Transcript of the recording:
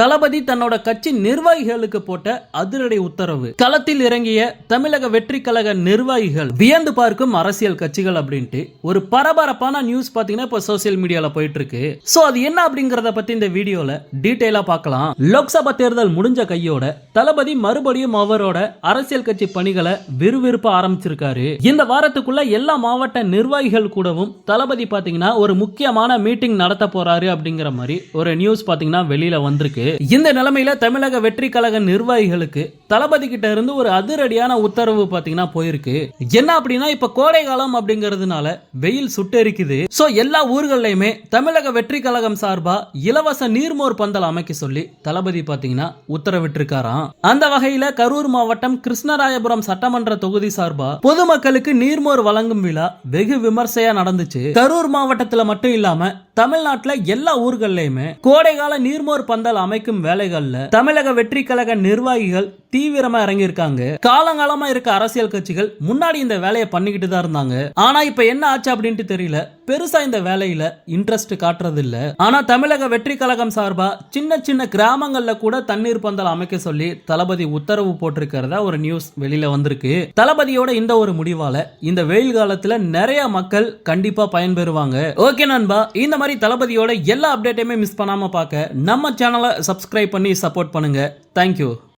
தளபதி தன்னோட கட்சி நிர்வாகிகளுக்கு போட்ட அதிரடி உத்தரவு. களத்தில் இறங்கிய தமிழக வெற்றி கழக நிர்வாகிகள் வியந்து பார்க்கும் அரசியல் கட்சிகள் அப்படின்ட்டு ஒரு பரபரப்பான நியூஸ் பாத்தீங்கன்னா இப்போ சோசியல் மீடியால போயிட்டு இருக்கு சோ அது என்ன அப்படிங்கறத பத்தி இந்த வீடியோல டீடைலா பார்க்கலாம் லோக்சபா தேர்தல் முடிஞ்ச கையோட தளபதி மறுபடியும் அவரோட அரசியல் கட்சி பணிகளை விறுவிறுப்ப ஆரம்பிச்சிருக்காரு. இந்த வாரத்துக்குள்ள எல்லா மாவட்ட நிர்வாகிகள் கூடவும் தளபதி பாத்தீங்கன்னா ஒரு முக்கியமான மீட்டிங் நடத்த போறாரு அப்படிங்கிற மாதிரி ஒரு நியூஸ் பாத்தீங்கன்னா வெளியில வந்திருக்கு. இந்த நிலைமையில தமிழக வெற்றி கழக நிர்வாகிகளுக்கு தளபதி கிட்ட இருந்து ஒரு அதிரடியான உத்தரவு பாத்தீங்கன்னா போயிருக்கு. என்ன அப்படின்னா இப்ப கோடை காலம் அப்படிங்கிறதுனால வெயில் சுட்டெரிக்குது. சோ எல்லா ஊர்கள்லயுமே தமிழக வெற்றி கழகம் சார்பா இலவச நீர்மோர் பந்தல் அமைக்க சொல்லி தளபதி பாத்தீங்கன்னா உத்தரவிட்டிருக்காராம். அந்த வகையில கரூர் மாவட்டம் கிருஷ்ணராயபுரம் சட்டமன்ற தொகுதி சார்பா பொதுமக்களுக்கு நீர்மோர் வழங்கும் விழா வெகு விமர்சையா நடந்துச்சு. கரூர் மாவட்டத்துல மட்டும் இல்லாம தமிழ்நாட்டில் எல்லா ஊர்கள்லையுமே கோடைகால நீர்மோர் பந்தல் அமைக்கும் வேலைகளில் தமிழக வெற்றி கழக நிர்வாகிகள் தீவிரமா இறங்கியிருக்காங்க. காலங்காலமா இருக்க அரசியல் கட்சிகள் முன்னாடி இந்த வேலையை பண்ணிக்கிட்டு தான் இருந்தாங்க. ஆனா இப்ப என்ன ஆச்சு அப்படின்ட்டு தெரியல. பெருசா இந்த வேலையில இன்ட்ரெஸ்ட் காட்டுறது இல்ல ஆனா தமிழக வெற்றி கழகம் சார்பா சின்ன சின்ன கிராமங்கள்ல கூட தண்ணீர் பந்தல் அமைக்க சொல்லி தளபதி உத்தரவு போட்டிருக்கிறதா ஒரு நியூஸ் வெளியில வந்திருக்கு. தளபதியோட இந்த ஒரு முடிவால இந்த வெயில் காலத்துல நிறைய மக்கள் கண்டிப்பா பயன்பெறுவாங்க. ஓகே நண்பா இந்த மாதிரி தளபதியோட எல்லா அப்டேட்டையுமே மிஸ் பண்ணாம பார்க்க நம்ம சேனலை சப்ஸ்கிரைப் பண்ணி சப்போர்ட் பண்ணுங்க. தேங்க்யூ